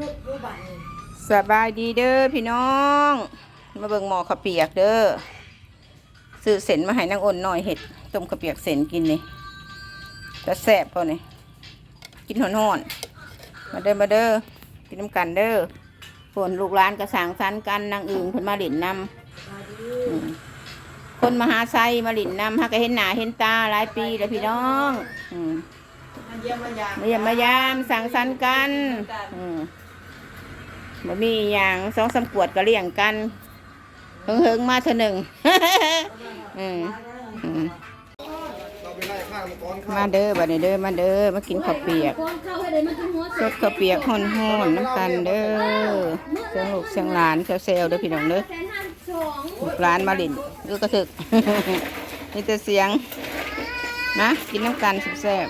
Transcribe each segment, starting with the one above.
ลูกลูกบังสบายดีเด้อพี่น้อง มาเบิ่งหมอข้าเปียกเด้อซื้อเส้นมาให้นางอ้นหน่อยเห็ดต้มข้าเปียกเส้นกินนี่จะแซ่บเปล่านี่กินหอนๆมาเด้อมาเด้อกินน้ำกันเด้อฝนลูกหลานกระสางสันกันนางอึ่งเพิ่นมาหลินนำคนมหาไซมาหลินนำฮักก็เห็นหนาเห็นตาหลายปีแล้วพี่น้องอืมมาเยี่ยมมายามสั่งสรรค์กัน อืม บ่มีอย่างสองสามขวดก็เลี้ยงกันเฮิงเฮิงมาเถอหนึ่งมาเด้อบัดนี้เด้อมาเด้อมากินข้าวเปียกสดข้าวเปียกห่อนห่อนน้ำกันเด้อเสียงลูกเสียงหลานเซลๆเด้อพี่น้องเด้อแสนห้าสอลูกหลานมาลินเออกระถึกนี่แต่เสียงนะกินน้ำกันแซ่บ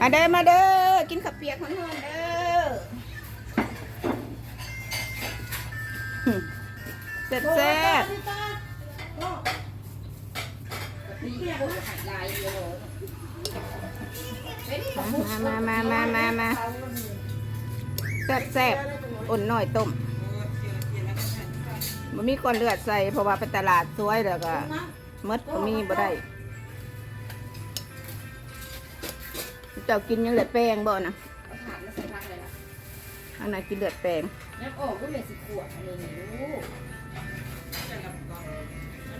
มาเด้อมาเด้อกินข้าวเปียกห่อนเด้อ แซ่บแซ่บมามามามามาแซ่บแซ่บอ่นหน่อยต้มมันมีก้อนเลือดใส่เพราะว่าไปตลาดสวยแล้วก็มดก็มีบ่ได้เจ้ากินยังเลือดแป้งบ่นะอันไหนกินเลือดแป้งนักออกก็เป็นสิบขวดอะไรนี่ลูก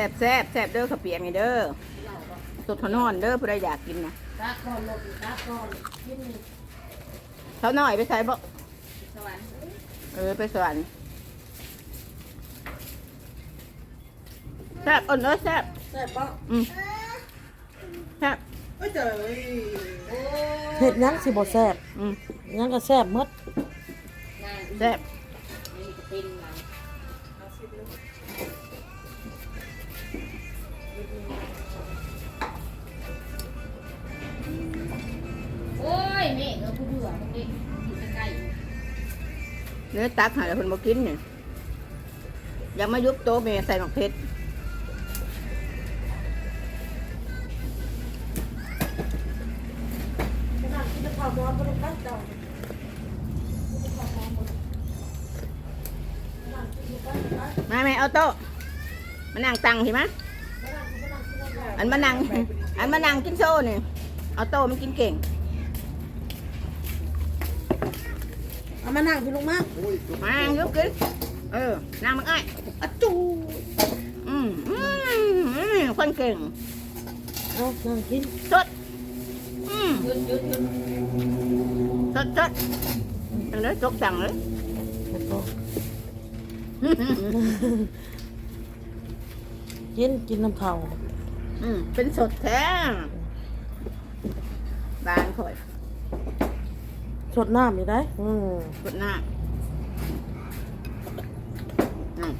ซ่บแซ่บแซ่บแซ่บเด้อข้าวเปียกนี่เด้อสดทนอนเด้อผู้ใดอยากกินนะตาก่อนลูกตาก่อนกินนี่เท่าน้อยไปใส่บ่สวรรค์เออไปสวรรค์แซ่บอ่อนเด้อแซ่บแซ่บปะอืมแซ่บเฮ้ยเจ๋ยเห็ดหยังสิบ่แซ่บอืมหยังก็แซ่บหมดนางแซ่บนี่ก็เป็น เนื้อตักหาแล้วคนบ่กินเนี่ยยังไมายุบโต๊ะแม่ใส่หมกเพชรขนาได้ตั้งเจ้ามาแม่เอาโต๊ะมานั่งตังสิมอันมานั่งอันมานั่งกินโซ่เนี่ยเอาโต๊ะมันกินเก่ง เอามานั่งพี่ลุงมาโอ้ยจุ๊บมานั่งยุบกินเออนั่งมึงไอ้ายอะจูอืมอืมอืมคนเก่งเอานั่งกินสดอืมๆหยุดหยุดหยุดสดสดอันนี้จกสั่งเลยแล้วก็กินกินน้ำเผาอืมเป็นสดแท้บานข่อย สดน้ำอยู่ได้ อืมสดหน้าอืม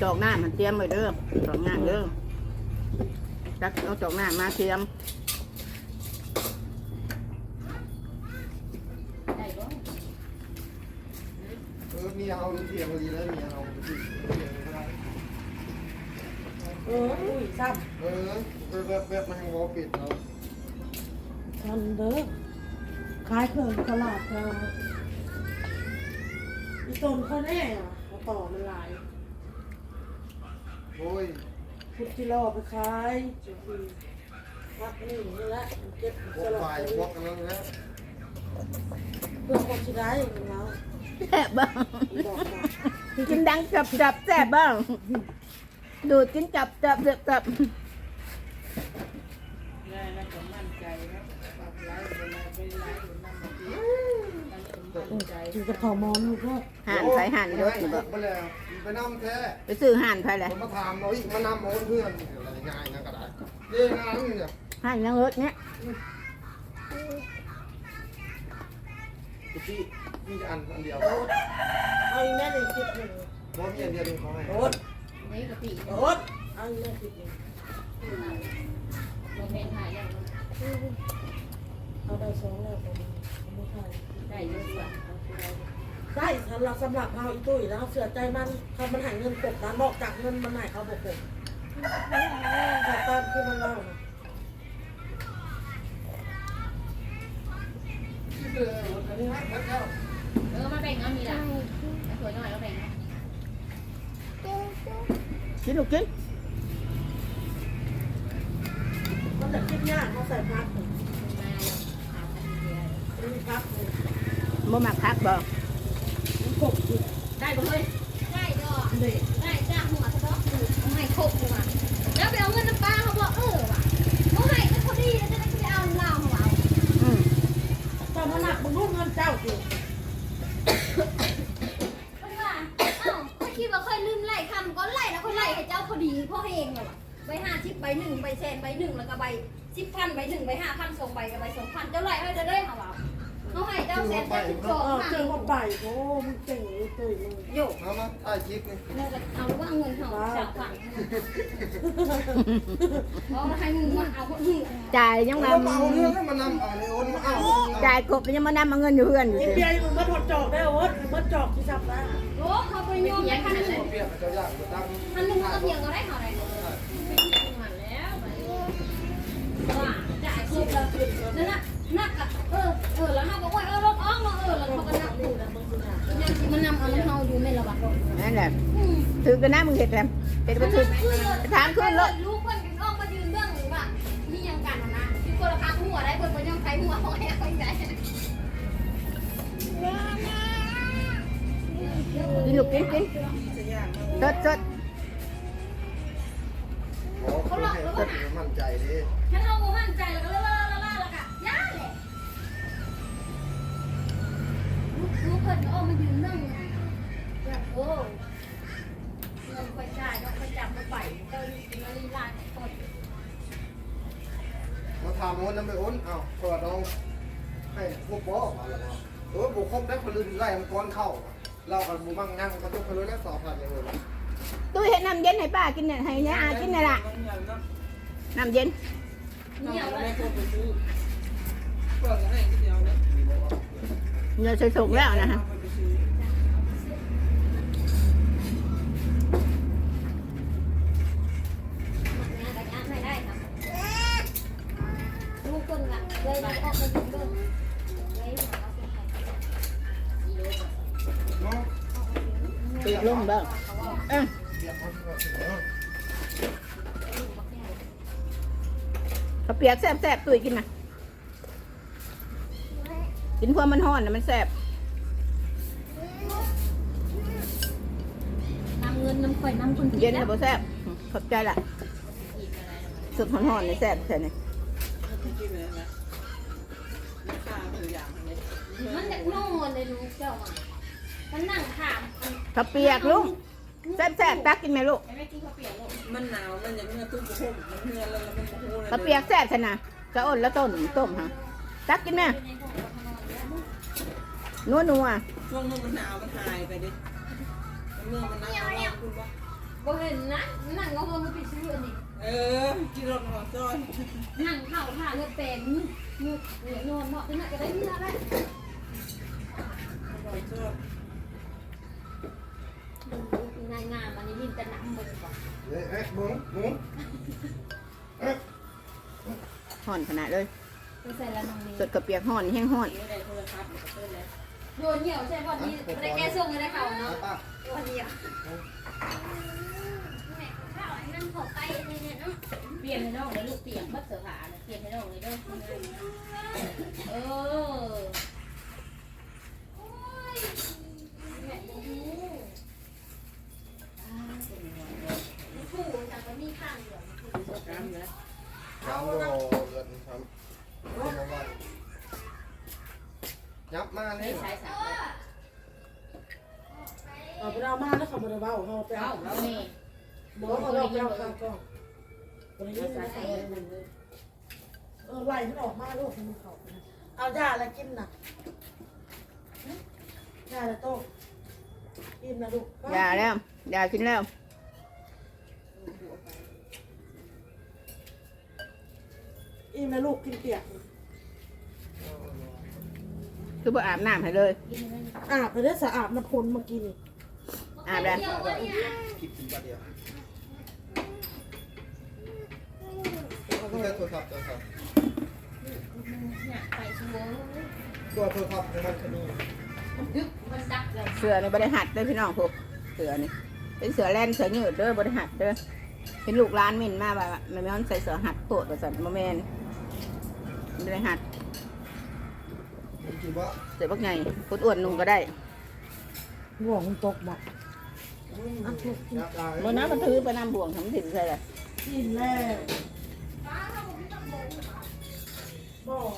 จอกหน้ามันเตรียมไว้เด้อจอกหน้าเด้อจักเอาจอกหน้ามาเตรียมได้บ่เออมีเอาเทียมดีแล้วมีเอาเทียมได้เอออุ้ยซ้เออแบบแบบมันวอปิดเนาะำทันเด้อ ขายเครื่องตลาดค่ะอีต้นเขาแน่อะเอาต่อมันหลายโอ้ยพุทธิโลไปขายจุดนี้วักนี่นี่ละมันเก็บพวตกลอไฟดพวกกันแล้วนะเพื่อคนที่ได้ของเราแซ่บบ้างบอกมากินดังจับจับแซ่บบ้างดูดกินจับจับจับจับ ได้แล้วก็มั่นใจแล้วปรับไล่ อยู่กับขอมอนลูกก็ห่านไผห่านเด้อนี่บ่ไปแล้วไปนำแท้ไปซื้อห่านไผแหละผมมาถามเราอีกมานำเอาเพื่อนอะไรง่ายนะก็ได้เด้งานนี่เนี่ยห่านยังเอิดเนี่ยพี่มีอันอันเดียวเอาอีกแม่หนึ่งคลิปหนึ่งบ่มีอันเดียวเองเขาให้โดดนี่กะปิโดดเอาอีกแม่คลิปหนึ่งโมเมนต์ถ่ายแล้ว เอาได้สองแล้วผมไม่ใช่ได้เยอะกว่าได้สำหรับสำหรับเราอีตุ้ยแล้วเสือใจมันเขามันหายเงินกการบอกจากเงินมันหายเขาบอกผมแต่ตามที่มันเล่าเอออันนี้ฮะแล้วเออมาแบ่งเอามีละสวยหน่อยเอาแบ่งกินลูกกินเขาจะคิดยากเขาใส่พัก บ่มักพักบ่มันกบอยู่ได้บ่เฮ้ยได้ดอกเด็กได้จ้าหัวทะเลาะอยู่เอาให้ครบเลยว่ะแล้วไปเอาเงินน้ำปลาเขาบอกเออว่ะเขาให้ก็พอดีแล้วจะได้ไปเอาเหล้าของเราอืมตอนมันหนักมึงรู้เงินเจ้าอยู่เพราะว่าเอ้าเขาคิดว่าค่อยลืมไล่คำก็ไล่แล้วค่อยไล่ให้เจ้าพอดีพ่อเองเลยว่ะใบห้าสิบใบหนึ่งใบแสนใบหนึ่งแล้วก็ใบสิบพันใบหนึ่งใบห้าพันสองใบกับใบสองพันเจ้าไล่ให้จะได้เหรอวะ เขาให้เจ้าแสนเจ้าสิบสองเออพันเจอว่าใบโอ้มึงเก่งเลยตุ้ยมึงโยกเอามาถ่ายคลิปนี่เราก็เอาว่าเงินเขาสามพันเพราะให้มึงมาเอาคนอื่นจ่ายยังมามาเอาเรื่องแล้วมานำเอาในโอนมาเอาจ่ายกบยังมานำเอาเงินอยู่เพื่อนอยู่ไอ้สิเบียร์มึงมาถอดจอกได้โอ๊ตมึงมาจอกที่จับได้โอ้เขาไปโยมไปพันหนึ่งเปรียบเจ้าอย่างตั้งพันหนึ่งก็เพียงก็ได้เขาได้ไม่เพียงมาแล้วว่าจ่ายครบแล้วนั่นน่ะ นักอะเออเออแล้วเขาบอกว่าเออรถอ้องเออแล้วเขาก็นับดูแล้วยังมันนำเอาเฮาอยู่ไม่ระบาดนั่นแหละถือกันนะมึงเห็ดแหมเป็นบ่ถือไปถามขึ้นรถลูกเพิ่นกันออกมายืนเบื้องหรือว่ามียังกันนะคือคนละคางหัวได้เพิ่นบ่ยังใช้หัวเอาให้เอาใจกินลูกกินกินสดสดขอคุณให้คนมั่นใจดิถ้าเรา อื่นไล่มันก้อนเข้า เรากับบุมั่งนั่งก็ต้องคนรู้แล้วสอบผ่านเลยตู้เห็ดน้ำเย็นให้ป้ากินเนี่ยให้ยาอากินนี่ล่ะน้ำเย็นเหนียวเลยเนื้อสุกๆแล้วนะฮะไม่ได้ครับลูกคนละเลยออกมายืนเบื้องเลย เนาะ ตีลงบ้างเผียวเอาเนาะข้าวเปียกแซ่บๆตุ้ยกินนะกินพวกมันห่อนนะมันแซ่บนำเงินนำข่อยนำคนเย็นแต่บ่แซ่บขอบใจละสุดห่อนๆนี่แซ่บแท้นี่มันจะนอนเลยลูกเจ้าอะ มันนั่งถามข้าวเปียกลุงแซ่บๆตักกินไหมลูกไม่กินข้าวเปียกลูกมันหนาวมันอย่างเงี้ยตุ้มกระพุ่มมันเหือแล้วมันกระพุ่มข้าวเปียกแซ่บชนะกระอ่อนแล้วต้นต้มฮะตักกินไหมนัวนัวช่วงนู้นมันหนาวมันหายไปดิเมื่อมันหนาวเราคุณว่าบ่เห็นนะนั่งก็มันไปซื้ออันนี้ เออกินรถหัวซอยนั่งเข้าท่าเลือดเป็นมือเหนียวนอนเนาะจะน่าจะได้เนื้อได้หัวซอย งานงานมันนี่มินจะหนักมือก่อนเฮ้ยเฮ้ยหมุนหมุนห่อนขนาดเลยไปใส่ละน้องนี่สดข้าวเปียกห่อนแห้งห่อนไม่ได้โทรศัพท์มันก็เต้นแล้วโยนเหี่ยวใช่ป่ะนี่ไม่ได้แก้ส่งไม่ได้เข่าเนาะป้าวันเดียวแม่ข้าวนั่งขอไปเนี่ยเนาะเปลี่ยนให้น้องเลยลูกเปลี่ยนบัดเสือผาเนี่ยเปลี่ยนให้น้องเลยเด้อเออ กล้ามอยู่แล้วทำโลเกินทำทำอะไรยับมาเลยใช้สามเอาไปเอามาแล้วเขาบ่ได้เว้าเขาไปเอาเอาแล้วนี่บอกเขาเราไปเอาข้ากล้องบ่ได้ยินใช้นะใช้เออไล่มันออกมาลูกมันเขาเอายาอะไรกินนะยาอะไรโต้กินนะลูกยาแล้วยากินแล้ว มนะลูกกินเปียกคือบ่อาบน้ำให้เลย อาบไปได้สะอาบน้ำพลเมื่อกี้นี่อาบแล้วคิดถึงประเดี๋ยวคือแค่โทรศัพท์โทรศัพท์เนี่ยไปชั่วโมงตัวโทรศัพท์ของมันแค่นี้มันดึกมันดักเลยเสือในบริหัดเด้อพี่น้องพวกเสือนี่เป็นเสือแล่นเสือยืดเด้อบริหัดเด้อเป็นลูกร้านมินมาแบบมันไม่ต้องใส่เสือหัดโคตรสันโมเมน บริหัดจริงๆว่าเสือพวกใหญ่พุดอ้วนนุ่งก็ได้ห่วงมันตกบอกอะลูกกินยับลายเมื่อน้ำมันถือไปน้ำบ่วงทำถิ่นใช่เลยกินแล้วบอก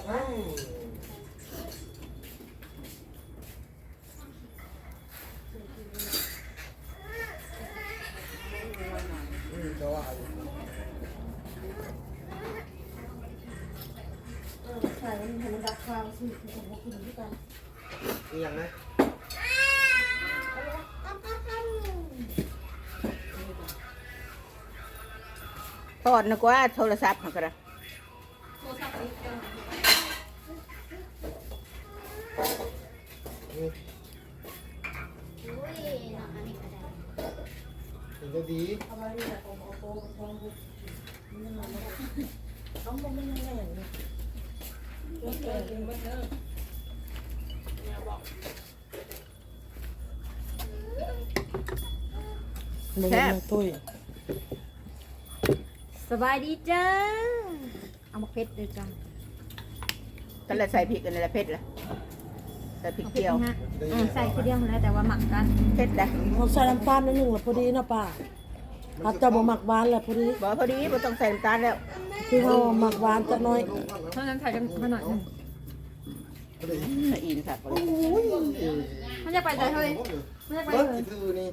ยกัน มีอย่างไหม ทอดนะกว่าโทรศัพท์มันก็ได้ โทรศัพท์นี่ก็ นี่ อุ้ยเนาะอันนี้ก็ได้ ถึงจะดี เอาไว้นี่แหละผมเอาโต๊ะทองบุกนี่มันมาเขาบอกไม่ยังไง แซ่บตุ้ยสบายดีจ้า เอามาเพชรด้วยจ้าก็เลยใส่พริกกันในละเผ็ดละใส่พริกเจียวฮะอืมใส่ทีเดียวแล้วแต่ว่าหมักกันเผ็ดนะเราใส่น้ำตาลนิดหนึ่งแล้วพอดีนะป้าอาจจะบ่หมักหวานแหละพอดีบอกพอดีไม่ต้องใส่น้ำตาลแล้วที่เราหมักหวานจักหน่อย เพราะฉะนั้นใส่กันมาหน่อยหนึงอืมอินสักเลยมันจะไปใจเฮ้ยมันจะไปเบิ้ลเลยคือนี่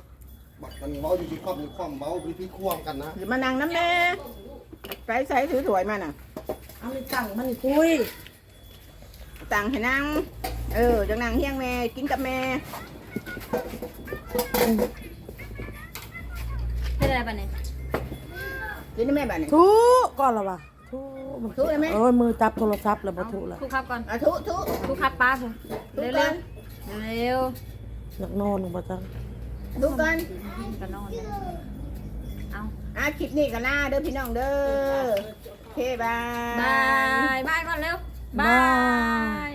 บักมันเบาอยู่ที่ความอยู่ความเบาบริพิควงกันนะหรือมานั่งน้ำแม่ใส่ใส่ถือถวยมาน่ะ เอาไปตั้งมันนี่ตุ้ยตังให้นั่งเออจังนั่งเฮียงแม่กินกับแม่เป็นอะไรบ้างเนี่ยกินกับแม่บ้านนี่ทุก่อนละวะ ทุมันทุเลยไหมโอ้ยมือจับโทรศัพท์แล้วบ่ทุละทุกครับก่อนอะทุทุทุกครับป้าผมทุเร็วกัเร็นวเร็วอยากนอนบ่จังทุกันก็นอนเลยเอาอะคลิปนี้กันหน้าเด้อพี่น้องเด้อโอเคบายบายบายก่อนเร็วบาย